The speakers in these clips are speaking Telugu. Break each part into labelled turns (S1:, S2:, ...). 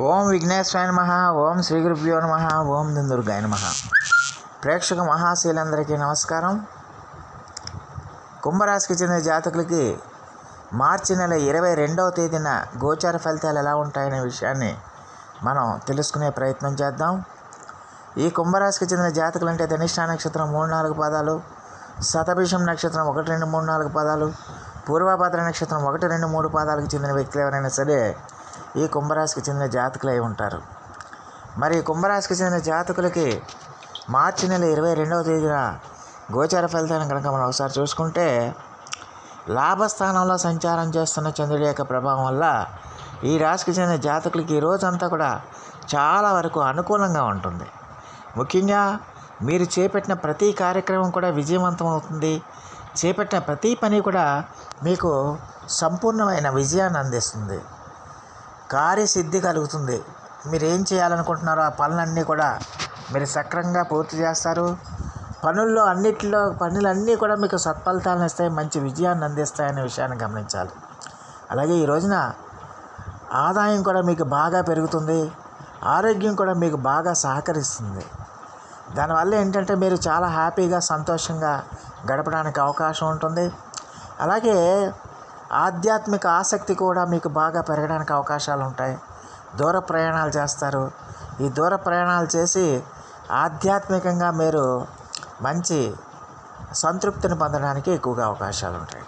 S1: ఓం విఘ్నేశ్వరాయ నమ ఓం శ్రీ గురుభ్యో నమ ఓం దుందుర్గాయ నమ. ప్రేక్షక మహాశీలందరికీ నమస్కారం. కుంభరాశికి చెందిన జాతకులకి మార్చి నెల ఇరవై రెండవ తేదీన గోచార ఫలితాలు ఎలా ఉంటాయనే విషయాన్ని మనం తెలుసుకునే ప్రయత్నం చేద్దాం. ఈ కుంభరాశికి చెందిన జాతకులు అంటే ధనిష్ఠా నక్షత్రం మూడు నాలుగు పదాలు శతభిషం నక్షత్రం ఒకటి రెండు మూడు నాలుగు పదాలు పూర్వభద్ర నక్షత్రం ఒకటి రెండు మూడు పాదాలకు చెందిన వ్యక్తులు ఎవరైనా సరే ఈ కుంభరాశికి చెందిన జాతకులై ఉంటారు. మరి కుంభరాశికి చెందిన జాతకులకి మార్చి నెల ఇరవై రెండవ తేదీన గోచార ఫలితాన్ని కనుక మనం ఒకసారి చూసుకుంటే లాభస్థానంలో సంచారం చేస్తున్న చంద్రుడి యొక్క ప్రభావం వల్ల ఈ రాశికి చెందిన జాతకులకి ఈ రోజంతా కూడా చాలా వరకు అనుకూలంగా ఉంటుంది. ముఖ్యంగా మీరు చేపట్టిన ప్రతి కార్యక్రమం కూడా విజయవంతం అవుతుంది. చేపట్టిన ప్రతి పని కూడా మీకు సంపూర్ణమైన విజయాన్ని అందిస్తుంది. కార్యసిద్ధి కలుగుతుంది. మీరు ఏం చేయాలనుకుంటున్నారో ఆ పనులన్నీ కూడా మీరు సక్రమంగా పూర్తి చేస్తారు. పనుల్లో అన్నిటిలో పనులన్నీ కూడా మీకు సత్ఫలితాలను ఇస్తాయి మంచి విజయాన్ని అందిస్తాయనే విషయాన్ని గమనించాలి. అలాగే ఈ రోజున ఆదాయం కూడా మీకు బాగా పెరుగుతుంది ఆరోగ్యం కూడా మీకు బాగా సహకరిస్తుంది. దానివల్ల ఏంటంటే మీరు చాలా హ్యాపీగా సంతోషంగా గడపడానికి అవకాశం ఉంటుంది. అలాగే ఆధ్యాత్మిక ఆసక్తి కూడా మీకు బాగా పెరగడానికి అవకాశాలు ఉంటాయి. దూర ప్రయాణాలు చేస్తారు. ఈ దూర ప్రయాణాలు చేసి ఆధ్యాత్మికంగా మీరు మంచి సంతృప్తిని పొందడానికి ఎక్కువగా అవకాశాలు ఉంటాయి.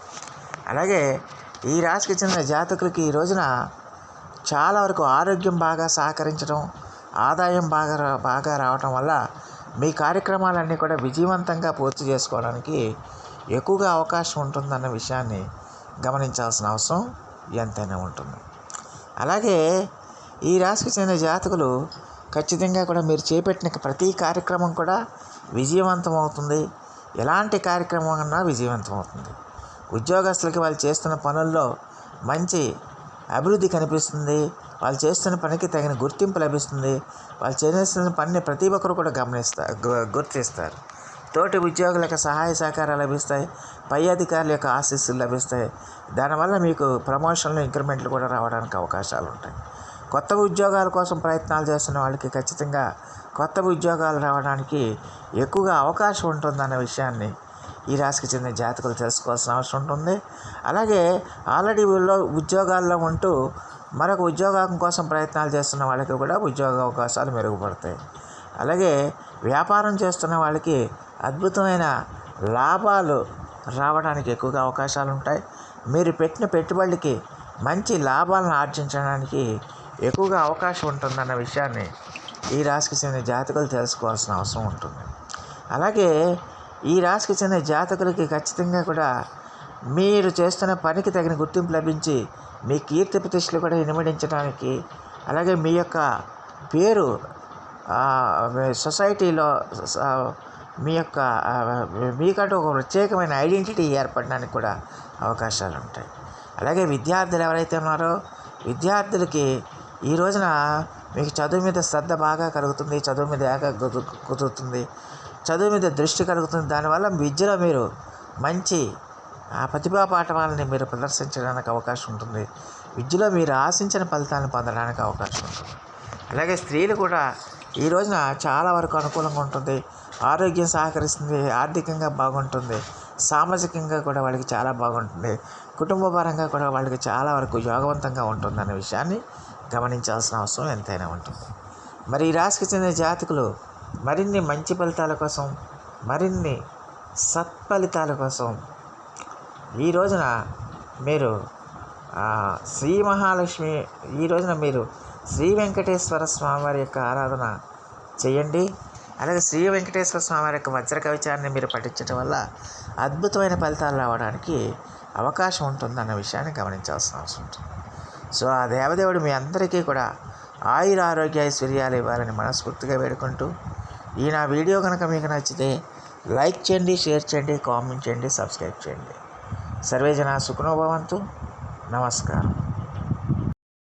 S1: అలాగే ఈ రాశికి చెందిన జాతకులకి ఈ రోజున చాలా వరకు ఆరోగ్యం బాగా సహకరించడం ఆదాయం బాగా రా- బాగా రావటం వల్ల మీ కార్యక్రమాలన్నీ కూడా విజయవంతంగా పూర్తి చేసుకోవడానికి ఎక్కువగా అవకాశం ఉంటుందన్న విషయాన్ని గమనించాల్సిన అవసరం ఎంతైనా ఉంటుంది. అలాగే ఈ రాశికి చెందిన జాతకులు ఖచ్చితంగా కూడా మీరు చేపట్టిన ప్రతి కార్యక్రమం కూడా విజయవంతం అవుతుంది. ఎలాంటి కార్యక్రమం అన్నా విజయవంతం అవుతుంది. ఉద్యోగస్తులకి వాళ్ళు చేస్తున్న పనుల్లో మంచి అభివృద్ధి కనిపిస్తుంది. వాళ్ళు చేస్తున్న పనికి తగిన గుర్తింపు లభిస్తుంది. వాళ్ళు చేస్తున్న పనిని ప్రతి ఒక్కరు కూడా గమనిస్తారు గుర్తిస్తారు. తోటి ఉద్యోగులకు సహాయ సహకారాలు లభిస్తాయి పై అధికారుల యొక్క ఆశీస్సులు లభిస్తాయి. దానివల్ల మీకు ప్రమోషన్లు ఇంక్రిమెంట్లు కూడా రావడానికి అవకాశాలు ఉంటాయి. కొత్త ఉద్యోగాల కోసం ప్రయత్నాలు చేస్తున్న వాళ్ళకి ఖచ్చితంగా కొత్త ఉద్యోగాలు రావడానికి ఎక్కువగా అవకాశం ఉంటుందన్న విషయాన్ని ఈ రాశికి చెందిన జాతకులు తెలుసుకోవాల్సిన అవసరం ఉంటుంది. అలాగే ఆల్రెడీ వీళ్ళు ఉద్యోగాల్లో ఉంటూ మరొక ఉద్యోగం కోసం ప్రయత్నాలు చేస్తున్న వాళ్ళకి కూడా ఉద్యోగ అవకాశాలు మెరుగుపడతాయి. అలాగే వ్యాపారం చేస్తున్న వాళ్ళకి అద్భుతమైన లాభాలు రావడానికి ఎక్కువగా అవకాశాలు ఉంటాయి మీరు పెట్టిన పెట్టుబడికి మంచి లాభాలను ఆర్జించడానికి ఎక్కువగా అవకాశం ఉంటుందన్న విషయాన్ని ఈ రాశికి చెందిన జాతకులు తెలుసుకోవాల్సిన అవసరం ఉంటుంది. అలాగే ఈ రాశికి చెందిన జాతకులకి ఖచ్చితంగా కూడా మీరు చేస్తున్న పనికి తగిన గుర్తింపు లభించి మీ కీర్తి ప్రతిష్టలు కూడా ఇనుమడించడానికి అలాగే మీ యొక్క పేరు సొసైటీలో మీ యొక్క మీకంటూ ఒక ప్రత్యేకమైన ఐడెంటిటీ ఏర్పడడానికి కూడా అవకాశాలు ఉంటాయి. అలాగే విద్యార్థులు ఎవరైతే ఉన్నారో విద్యార్థులకి ఈ రోజున మీకు చదువు మీద శ్రద్ధ బాగా కలుగుతుంది చదువు మీద ఏక కుదు- కుదురుతుంది చదువు మీద దృష్టి కలుగుతుంది. దానివల్ల విద్యలో మీరు మంచి ప్రతిభా పాఠవాలని మీరు ప్రదర్శించడానికి అవకాశం ఉంటుంది. విద్యలో మీరు ఆశించిన ఫలితాలను పొందడానికి అవకాశం ఉంటుంది. అలాగే స్త్రీలు కూడా ఈ రోజున చాలా వరకు అనుకూలంగా ఉంటుంది. ఆరోగ్యం సహకరిస్తుంది ఆర్థికంగా బాగుంటుంది సామాజికంగా కూడా వాళ్ళకి చాలా బాగుంటుంది. కుటుంబ పరంగా కూడా వాళ్ళకి చాలా వరకు యోగవంతంగా ఉంటుందనే విషయాన్ని గమనించాల్సిన అవసరం ఎంతైనా ఉంటుంది. మరి ఈ రాశికి చెందిన జాతకులు మరిన్ని మంచి ఫలితాల కోసం మరిన్ని సత్ఫలితాల కోసం ఈ రోజున మీరు శ్రీ మహాలక్ష్మి ఈ రోజున మీరు శ్రీ వెంకటేశ్వర స్వామివారి యొక్క ఆరాధన చేయండి. అలాగే శ్రీ వెంకటేశ్వర స్వామివారి యొక్క వజ్ర కవచాన్ని మీరు పఠించడం వల్ల అద్భుతమైన ఫలితాలు రావడానికి అవకాశం ఉంటుందన్న విషయాన్ని గమనించాల్సిన అవసరం ఉంటుంది. సో ఆ దేవదేవుడు మీ అందరికీ కూడా ఆయుర ఆరోగ్య ఐశ్వర్యాలు ఇవ్వాలని మనస్ఫూర్తిగా వేడుకుంటూ ఈ నా వీడియో కనుక మీకు నచ్చితే లైక్ చేయండి షేర్ చేయండి కామెంట్ చేయండి సబ్స్క్రైబ్ చేయండి. సర్వే జన సుఖనోభవంతు నమస్కారం.